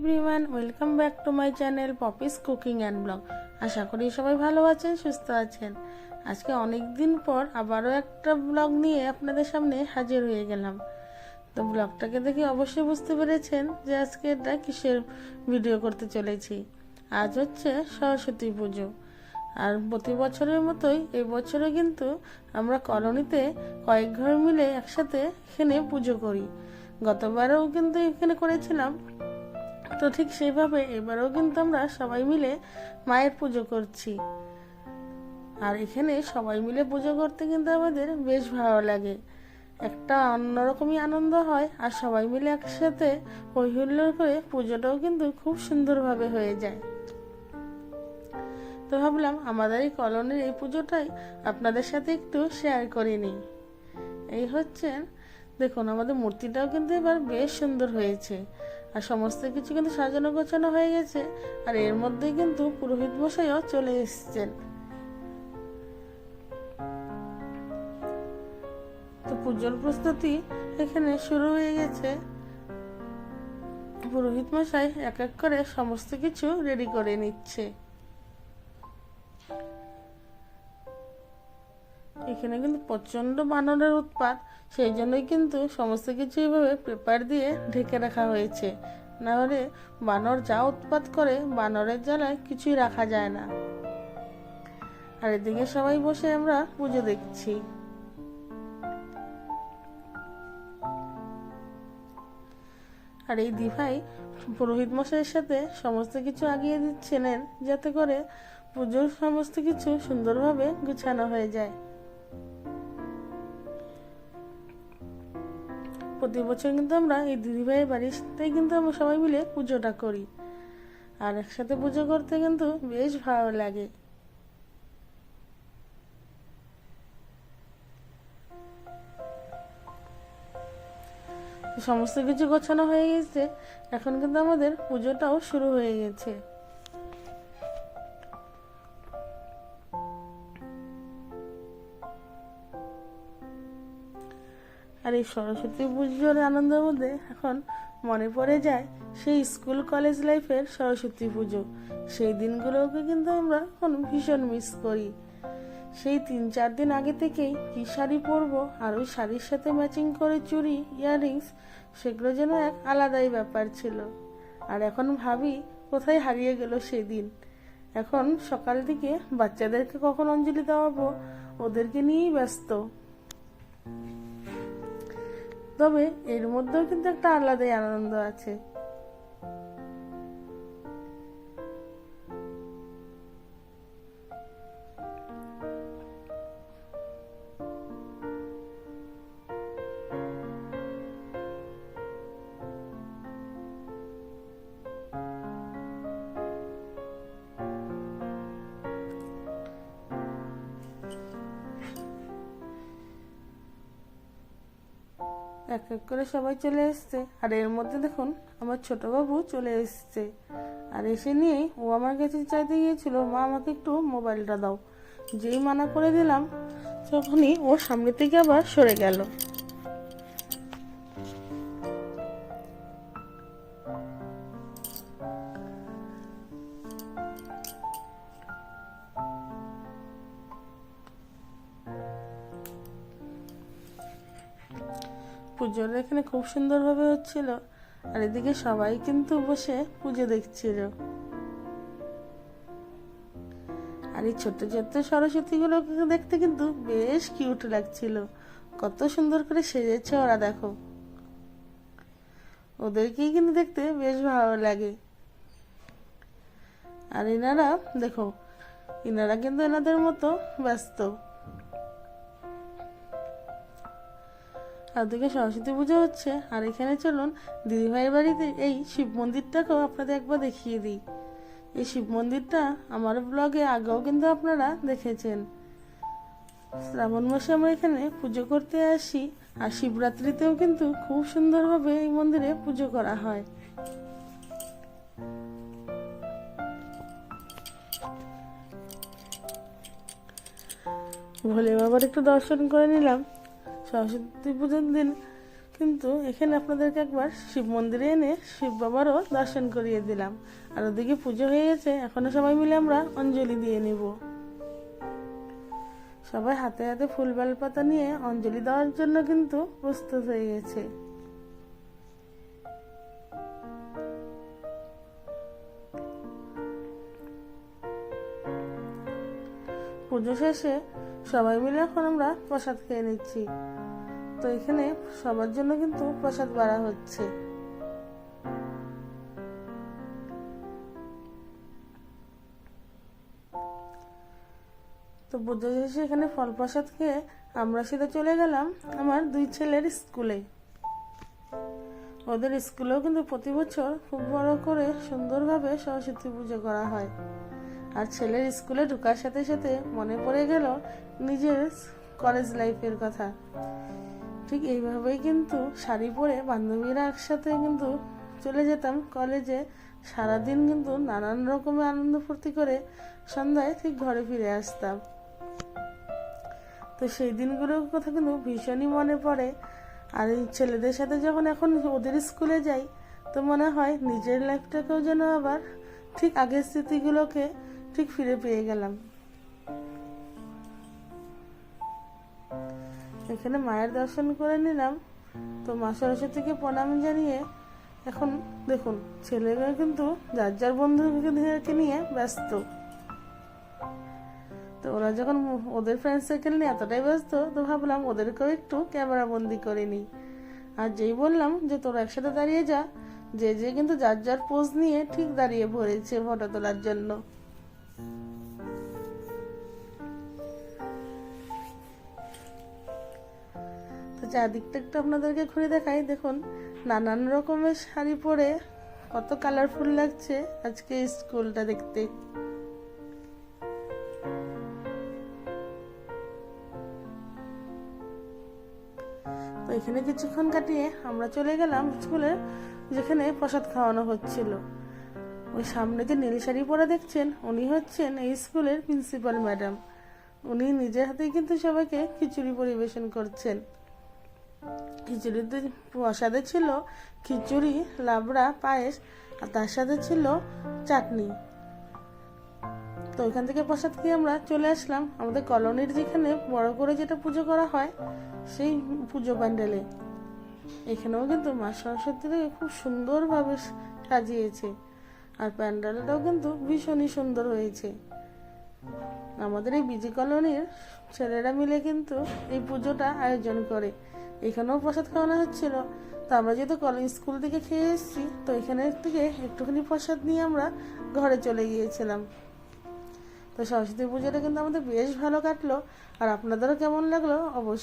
Everyone welcome back to my channel Poppy's cooking and blog আশা করি সবাই ভালো আছেন, সুস্থ আছেন। আজকে অনেক দিন পর আবারও একটা ব্লগ নিয়ে আপনাদের সামনে হাজির হয়ে গেলাম। তো ব্লগটাকে দেখে অবশ্যই বুঝতে পেরেছেন যে আজকে এটা কিসের ভিডিও করতে চলেছি। আজ হচ্ছে সরস্বতী পুজো। আর প্রতি বছরের মতোই এই কিন্তু আমরা কলোনিতে কয়েক ঘর মিলে একসাথে এখানে পুজো করি। গতবারেও কিন্তু এখানে করেছিলাম। তো ঠিক সেইভাবে এবারেও কিন্তু আমরা সবাই মিলে মায়ের পুজো করছি। আর এখানে সবাই মিলে পুজো করতে কিন্তু আমাদের বেশ ভালো লাগে। একটা অন্যরকমই আনন্দ হয় আর সবাই মিলে একসাথে হই হুল্লোড় করে পুজোটাও কিন্তু খুব সুন্দরভাবে হয়ে যায়। তো ভাবলাম আমাদের এই কলোনির এই পুজোটাই আপনাদের সাথে একটু শেয়ার করে নিই। এই হচ্ছে দেখুন আমাদের মূর্তিটাও কিন্তু এবার বেশ সুন্দর হয়েছে। আর সমস্ত কিছু কিন্তু সাজানো গোছানো হয়ে গেছে। আর এর মধ্যে কিন্তু পুরোহিত মশাইও চলে এসছেন। তো পুজোর প্রস্তুতি এখানে শুরু হয়ে গেছে। পুরোহিত মশাই এক এক করে সমস্ত কিছু রেডি করে নিচ্ছে। এখানে কিন্তু প্রচণ্ড বানরের উৎপাত, সেই জন্যই কিন্তু সমস্ত কিছু এইভাবে পেপার দিয়ে ঢেকে রাখা হয়েছে। না হলে বানর যা উৎপাত করে, বানরের জ্বালায় কিছুই রাখা যায় না। আর এদিকে সবাই বসে আমরা পুজো দেখছি। আর এই দিভাই পুরোহিত মশাইয়ের সাথে সমস্ত কিছু আগিয়ে দিচ্ছিলেন যাতে করে পুজোর সমস্ত কিছু সুন্দরভাবে গুছানো হয়ে যায়। প্রতি বছর কিন্তু আমরা এই দিদিভাইয়ের বাড়িতেই কিন্তু আমরা সবাই মিলে পুজোটা করি। আর একসাথে পুজো করতে কিন্তু বেশ ভালো লাগে। সমস্ত কিছু গোছানো হয়ে গেছে, এখন কিন্তু আমাদের পুজোটাও শুরু হয়ে গেছে। আর এই সরস্বতী পুজোর আনন্দের মধ্যে এখন মনে পড়ে যায় সেই স্কুল কলেজ লাইফের সরস্বতী পুজো। সেই দিনগুলোকে কিন্তু আমরা এখন ভীষণ মিস করি। সেই তিন চার দিন আগে থেকেই কী শাড়ি পরবো আর ওই শাড়ির সাথে ম্যাচিং করে চুড়ি ইয়াররিংস সেগুলো যেন এক আলাদাই ব্যাপার ছিল। আর এখন ভাবি কোথায় হারিয়ে গেল সেদিন। এখন সকাল থেকে বাচ্চাদেরকে কখন অঞ্জলি দেওয়াবো, ওদেরকে নিয়েই ব্যস্ত। তবে এর মধ্যেও কিন্তু একটা আলাদাই আনন্দ আছে। এক এক করে সবাই চলে এসছে। আর এর মধ্যে দেখুন, আমার ছোট বাবু চলে এসছে। আর এসে নিয়ে ও আমার কাছে চাইতে গিয়েছিল, মা, আমাকে একটু মোবাইলটা দাও। যেই মানা করে দিলাম, তখনই ও সামনে থেকে আবার সরে গেল। পুজোর এখানে খুব সুন্দরভাবে হচ্ছিল। আর এদিকে সবাই কিন্তু বসে পুজো দেখছিল। আর এই ছোট্ট ছোট্ট সরস্বতীগুলোকে দেখতে কিন্তু বেশ কিউট লাগছিল। কত সুন্দর করে সেজেছে ওরা, দেখো। ওদেরকেই কিন্তু দেখতে বেশ ভালো লাগে। আর এনারা, দেখো, এনারা কিন্তু এনাদের মতো ব্যস্ত। আর ওদিকে সরস্বতী পুজো হচ্ছে। আর এখানে চলুন, দিদিভাইয়ের বাড়িতে এই শিব মন্দিরটাকেও আপনাদের একবার দেখিয়ে দিই। এই শিব মন্দিরটা আমার ব্লগে আগেও কিন্তু আপনারা দেখেছেন। শ্রাবণ মাসে আমরা এখানে পুজো করতে আসি, আর শিবরাত্রিতেও কিন্তু খুব সুন্দরভাবে এই মন্দিরে পুজো করা হয়। ভোলে বাবার একটু দর্শন করে নিলাম। সরস্বতী পুজোর দিন। কিন্তু এখানে আপনাদেরকে একবার শিব মন্দিরে এনে শিব বাবারও দর্শন করিয়ে দিলাম। আর ওদিকে পুজো হয়ে গেছে, এখনও সবাই মিলে আমরা অঞ্জলি দিয়ে নিব। সবাই হাতে হাতে ফুল বেলপাতা নিয়ে অঞ্জলি দেওয়ার জন্য কিন্তু প্রস্তুত হয়ে গেছে। পুজো শেষে সবাই মিলে এখন আমরা প্রসাদ খেয়ে নিচ্ছি। তো এখানে সবার জন্য কিন্তু প্রসাদ বাড়া হচ্ছে। তো পুজো শেষে এখানে ফল প্রসাদ খেয়ে আমরা সেটা চলে গেলাম আমার দুই ছেলের স্কুলে। ওদের স্কুলেও কিন্তু প্রতি বছর খুব বড় করে সুন্দরভাবে সরস্বতী পুজো করা হয়। আর ছেলের স্কুলে ঢোকার সাথে সাথে মনে পড়ে গেল নিজের কলেজ লাইফের কথা। ঠিক এইভাবেই কিন্তু শাড়ি পরে বান্ধবীরা একসাথে কিন্তু চলে যেতাম কলেজে। সারাদিন কিন্তু নানান রকমের আনন্দ ফুর্তি করে সন্ধ্যায় ঠিক ঘরে ফিরে আসতাম। তো সেই দিনগুলোর কথা কিন্তু ভীষণই মনে পড়ে। আর এই ছেলেদের সাথে যখন এখন ওদের স্কুলে যাই, তো মনে হয় নিজের লাইফটাকেও যেন আবার ঠিক আগের স্মৃতিগুলোকে ঠিক ফিরে পেয়ে গেলাম। এখানে মায়ের দর্শন করে নিলাম। তো মা সরস্বতীকে প্রণাম জানিয়ে এখন দেখুন ছেলেরা কিন্তু যার যার বন্ধুকে নিয়ে ব্যস্ত। তো ওরা যখন ওদের ফ্রেন্ড সার্কেল নিয়ে এতটাই ব্যস্ত, তো ভাবলাম ওদেরকেও একটু ক্যামেরা বন্দি করে নিই। আর যেই বললাম যে তোরা একসাথে দাঁড়িয়ে যা, যে যে কিন্তু যার যার পোজ নিয়ে ঠিক দাঁড়িয়ে পড়েছে ফটো তোলার জন্য। চারদিকটা একটু আপনাদেরকে ঘুরে দেখাই। দেখুন, নানান রকমের শাড়ি পরে কত কালারফুল লাগছে আজকে স্কুলটা দেখতে। তো এখানে কিছুক্ষণ কাটিয়ে আমরা চলে গেলাম স্কুলে যেখানে প্রসাদ খাওয়ানো হচ্ছিল। ওই সামনে যে নীল শাড়ি পরে দেখছেন, উনি হচ্ছেন এই স্কুলের প্রিন্সিপাল ম্যাডাম উনি নিজের হাতেই কিন্তু সবাইকে খিচুড়ি পরিবেশন করছেন। খিচুড়িতে প্রসাদে ছিল খিচুড়ি, লাবড়া, পায়েস, আর তার সাথে ছিল চাটনি। তো ওইখান থেকে প্রসাদ খেয়ে আমরা চলে আসলাম আমাদের কলোনির যেখানে বড় করে যেটা পুজো করা হয়, সেই পুজো প্যান্ডেলে। এখানেও কিন্তু মা সরস্বতীকে খুব সুন্দরভাবে সাজিয়েছে, আর প্যান্ডেলটাও কিন্তু ভীষণই সুন্দর হয়েছে। আমাদের এই বিজি কলোনির ছেলেরা মিলে কিন্তু এই পুজোটা আয়োজন করে। এখানেও প্রসাদ খাওয়ানো হচ্ছিল। তো আমরা যেহেতু কলেজ স্কুল থেকে খেয়ে এসেছি, তো এখানে থেকে একটুখানি প্রসাদ নিয়ে আমরা ঘরে চলে গিয়েছিলাম। তো সরস্বতী পুজোটা কিন্তু আমাদের বেশ ভালো কাটলো। আর আপনাদেরও কেমন লাগল অবশ্যই